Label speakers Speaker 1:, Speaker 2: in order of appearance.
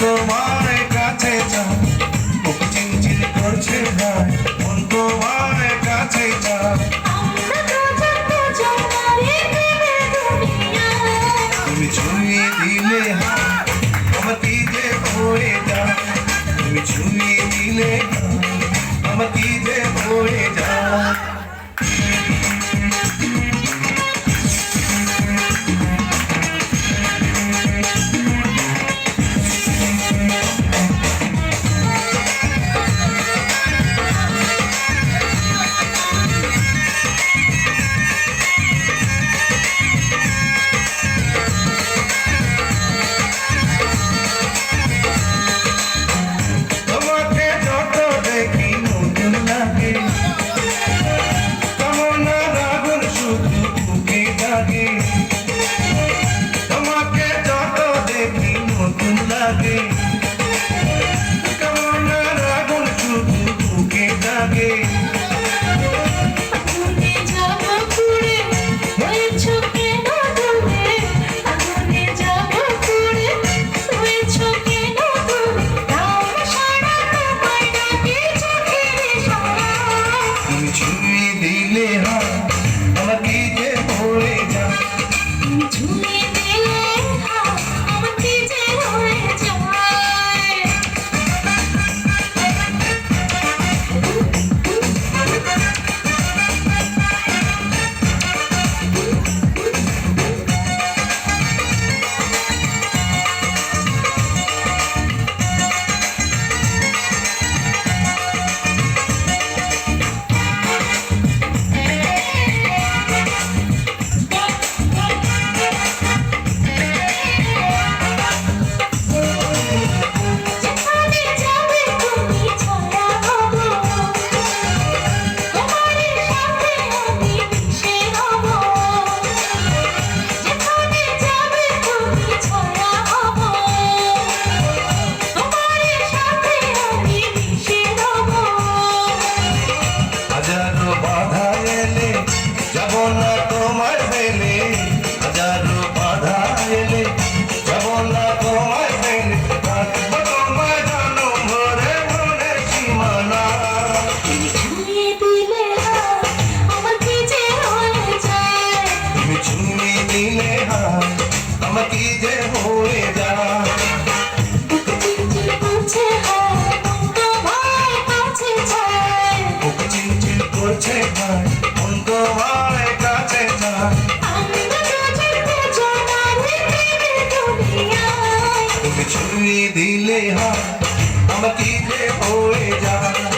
Speaker 1: তোমার কাছে যাও বুক চিনচিন করছে ভাই মন তোমার কাছে যাও তুমি ছুঁয়ে দিলে আমাকে যে ভরে যাও তুমি ছুঁয়ে দিলে আমাকে যে ভরে যাও যে হয়ে
Speaker 2: যা
Speaker 1: করছে ভাই মন
Speaker 2: তোমার কাছে যায়। হ্যাঁ,
Speaker 1: তুমি ছুঁয়ে দিলে হয় আমার কি যে হয়ে যায়।